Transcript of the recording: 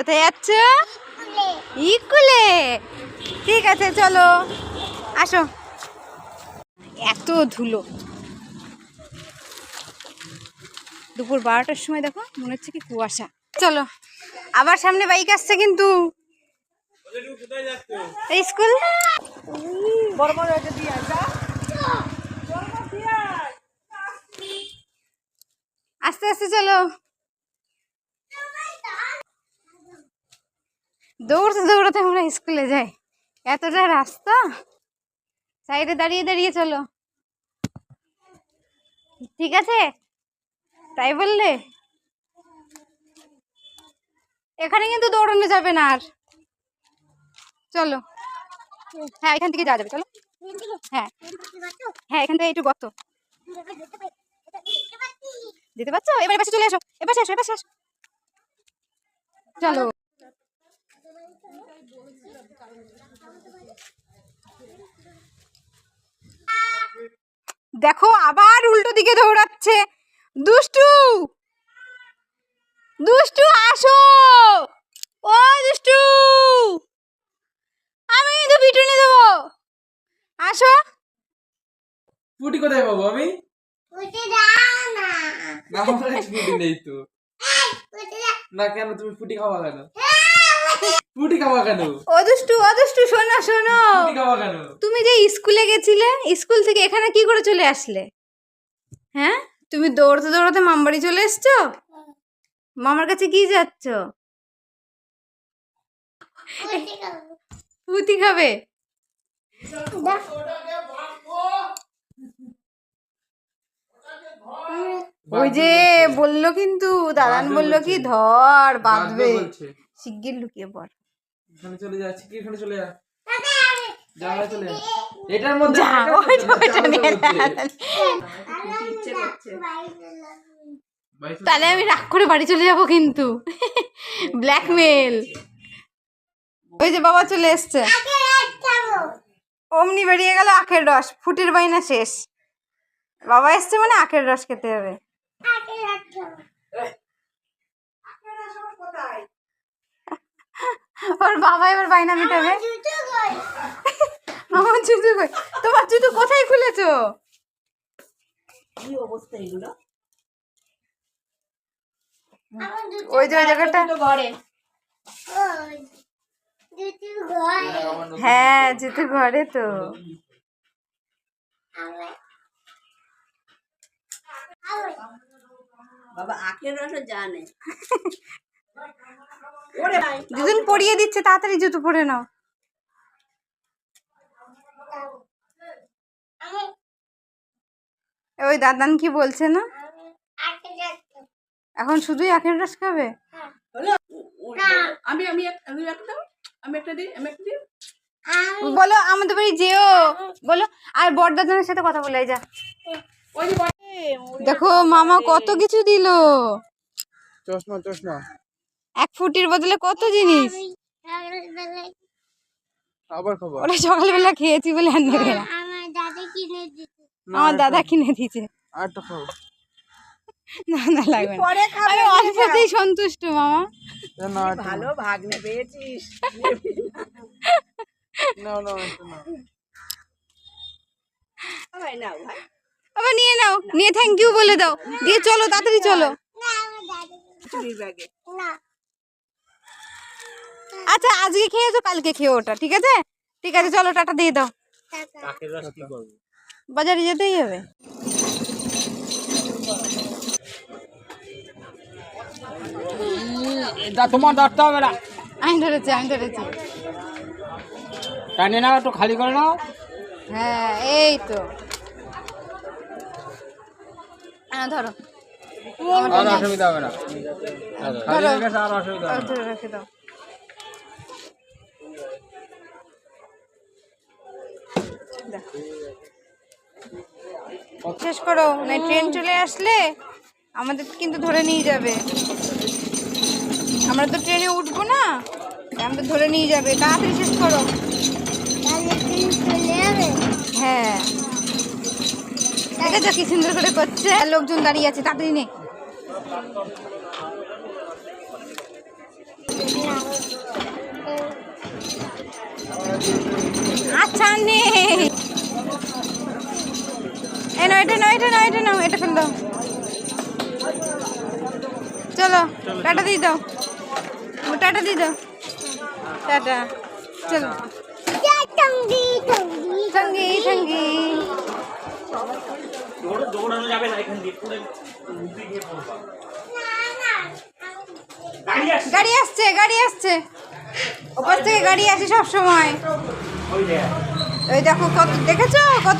কোথায় যাচ্ছ? ইকুলে ঠিক আছে চলো। আসো। এত ধুলো। দুপুর বারোটার সময় দেখো মনে হচ্ছে কি কুয়াশা। চলো আবার সামনে বাইক আসছে কিন্তু। স্কুল। আস্তে আস্তে চলো। দৌড়তে দৌড়তে আমরা স্কুলে যাই। এতটা রাস্তা? সাইডে দাঁড়িয়ে দাঁড়িয়ে চলো। ঠিক আছে? তাই বললে? এখানে কিন্তু দৌড়ানো যাবে না আর। চলো। হ্যাঁ এখান থেকে যাওয়া যাবে, চলো। হ্যাঁ। হ্যাঁ এখান থেকে একটু গত দিতে পারছ এবার এপাশে চলে এসো। এবার এসো এসো। চলো। দেখো আবার উল্টো দিকে দৌড়াচ্ছে। দুষ্টু! দুষ্টু আসো! ও দুষ্টু! আমি তো পিটুনি দেবো। আসো। পুটি কোথায় পাবো আমি? না। আমার কাছে ফুটি নেই তো। না কেন? তুমি ফুটি খাওয়া কেন ফুটি খাওয়া কেন? ও দুষ্টু ও দুষ্টু শোনো শোনো। ফুটি খাওয়া কেন? তুমি যে স্কুলে গেছিলে স্কুল থেকে এখানে কি করে চলে আসলে? হ্যাঁ? তুমি দৌড়তে দৌড়তে মামবাড়ি চলে এসছো? মামার কাছে কি যাচ্ছ? পুঁতি খাবে। ওই যে বলল কিন্তু দাদান বলল কি ধর বাঁধবে। বাঁধবে শিগগির লুকিয়ে পড়। এখানে চলে যাচ্ছি। কি এখানে চলে যা জানলা চলে এটার মধ্যে যা। তাহলে আমি রাগ করে বাড়ি চলে যাব কিন্তু। ব্ল্যাকমেল। ওই যে বাবা চলে এসছে। অমনি বেরিয়ে গেল আখের রস। ফুটির বাইনা শেষ। বাবা এসছে মানে আখের রস খেতে হবে। ওর বাবা এবার বাইনা মেটাবে? আমার জুতো কই? তোমার জুতো কোথায় খুলেছো? ওই যে ওই জায়গাটা। হ্যাঁ জুতো। ঘরে তো। বাবা আখের রসও জানে। দুদিন পরিয়ে দিচ্ছে তাড়াতাড়ি জুতো পরে নাও। ওই দাদান কি বলছে না? এখন শুধুই আখের রস খাবে? আমি আমি আমি একটা দিই আমি একটা দিই। বলো আমাদের বাড়ি যেও। বলো আর বড়দাদানের সাথে কথা বলে যা। দেখো মামা কত কিছু দিল। চশমা চশমা। এক ফুটির বদলে কত জিনিস? আবার খবর ওটা সকালবেলা খেয়েছি বলে আর নেবে না। আমার দাদা কিনে দিতে আমার দাদা কিনে দিয়েছে। আরেকটা খাও না না লাগবে পরে খাবে আমি অল্পতেই সন্তুষ্ট মামা। ভালো ভাগ্নে পেয়েছিস। আবার নিয়ে নাও নিয়ে থ্যাংক ইউ বলে দাও। দিয়ে চলো তাড়াতাড়ি চলো। না আমার দাদা ব্যাগে। না। আচ্ছা আজকে খেয়েছো কালকে খেয়ে ওটা ঠিক আছে? ঠিক আছে চলো টাটা দিয়ে দাও। বাজারে যেতেই হবে। তোমার ধরতে হবে না। আমি ধরেছি আমি ধরেছি। টানে নাও একটু খালি করে নাও। হ্যাঁ এই তো। হ্যাঁ ধরো। আর অসুবিধা হবে না। খালি গেছে আর অসুবিধা হবে আর না। ধরে রেখে দাও। শেষ করো মানে ট্রেন চলে আসলে আমাদের কিন্তু ধরে নিয়ে যাবে। আমরা তো ট্রেনে উঠবো না আমাদের ধরে নিয়ে যাবে। তাড়াতাড়ি শেষ করো। হ্যাঁ। দেখেছ কি সুন্দর করে করছে? লোকজন দাঁড়িয়ে আছে তাড়াতাড়ি নে। আচ্ছা নে এ নাও এটা নাও এটা নাও দাও। চলো টাটা দিয়ে দাও। টাটা দিয়ে দাও। টাটা। চলো। টঙ্গি টঙ্গি সঙ্গী সঙ্গী। দৌড়ানো যাবে না এখান দিয়ে পুরো উল্টে গিয়ে পড়বা গাড়ি আসছে গাড়ি আসছে। ওপাশ থেকে গাড়ি আসে সব সময় ওই ওই দেখো কত দেখেছ? কত